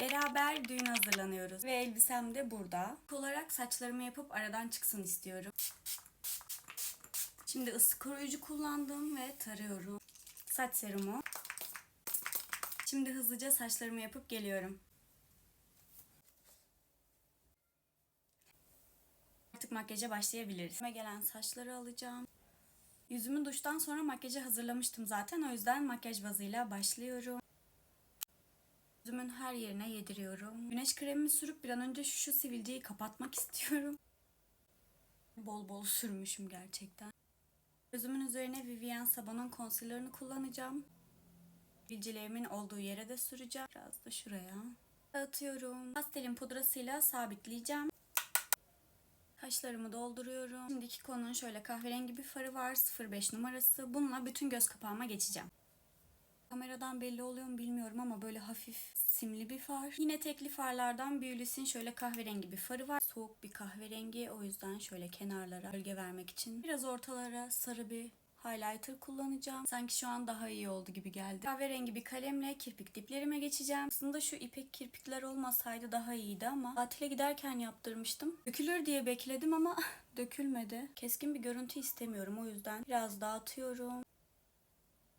Beraber düğün hazırlanıyoruz ve elbisem de burada. İlk olarak saçlarımı yapıp aradan çıksın istiyorum. Şimdi ısı koruyucu kullandım ve tarıyorum. Saç serumu. Şimdi hızlıca saçlarımı yapıp geliyorum. Artık makyaja başlayabiliriz. Yüzüme gelen saçları alacağım. Yüzümü duştan sonra makyaja hazırlamıştım zaten. O yüzden makyaj bazıyla başlıyorum. Yüzümün her yerine yediriyorum. Güneş kremimi sürüp bir an önce şu, şu sivilceyi kapatmak istiyorum. Bol bol sürmüşüm gerçekten. Gözümün üzerine Vivienne Sabon'un concealer'ını kullanacağım. Sivilcelerimin olduğu yere de süreceğim. Biraz da şuraya. Dağıtıyorum. Pastelin pudrasıyla sabitleyeceğim. Kaşlarımı dolduruyorum. Şimdiki konunun şöyle kahverengi bir farı var. 05 numarası. Bununla bütün göz kapağıma geçeceğim. Kameradan belli oluyor mu bilmiyorum ama böyle hafif simli bir far. Yine tekli farlardan Beulis'in şöyle kahverengi bir farı var. Soğuk bir kahverengi. O yüzden şöyle kenarlara gölge vermek için biraz ortalara sarı bir highlighter kullanacağım. Sanki şu an daha iyi oldu gibi geldi. Kahverengi bir kalemle kirpik diplerime geçeceğim. Aslında şu ipek kirpikler olmasaydı daha iyiydi ama tatile giderken yaptırmıştım. Dökülür diye bekledim ama dökülmedi. Keskin bir görüntü istemiyorum o yüzden biraz dağıtıyorum.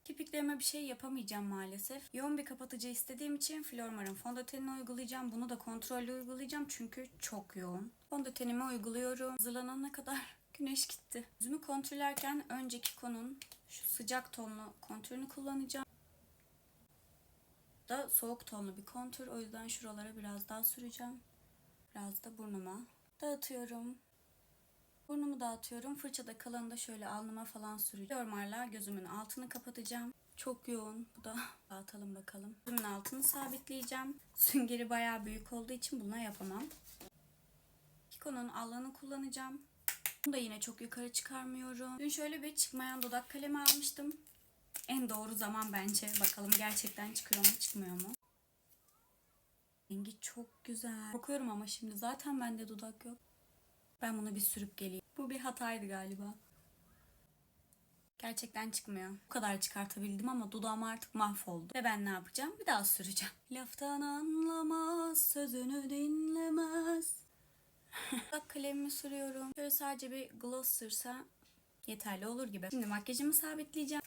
Kirpiklerime bir şey yapamayacağım maalesef. Yoğun bir kapatıcı istediğim için Flormar'ın fondötenini uygulayacağım. Bunu da kontrollü uygulayacağım çünkü çok yoğun. Fondötenimi uyguluyorum. Hazırlanana kadar güneş gitti. Yüzümü kontürlerken önceki konun şu sıcak tonlu kontürünü kullanacağım. Da soğuk tonlu bir kontür. O yüzden şuralara biraz daha süreceğim. Biraz da burnuma. Dağıtıyorum. Burnumu dağıtıyorum. Fırçada kalanı da şöyle alnıma falan süreceğim. Yormarla gözümün altını kapatacağım. Çok yoğun. Bu da dağıtalım bakalım. Gözümün altını sabitleyeceğim. Süngeri bayağı büyük olduğu için bununla yapamam. Kiko'nun allığını kullanacağım. Bunu da yine çok yukarı çıkarmıyorum. Dün şöyle bir çıkmayan dudak kalemi almıştım. En doğru zaman bence. Bakalım gerçekten çıkıyor mu çıkmıyor mu? Rengi çok güzel. Bakıyorum ama şimdi zaten bende dudak yok. Ben bunu bir sürüp geleyim. Bu bir hataydı galiba. Gerçekten çıkmıyor. Bu kadar çıkartabildim ama dudağım artık mahvoldu. Ve ben ne yapacağım? Bir daha süreceğim. Laftan anlamaz, sözünü dinlemez. Dudak kalemimi sürüyorum. Şöyle sadece bir gloss sürse yeterli olur gibi. Şimdi makyajımı sabitleyeceğim.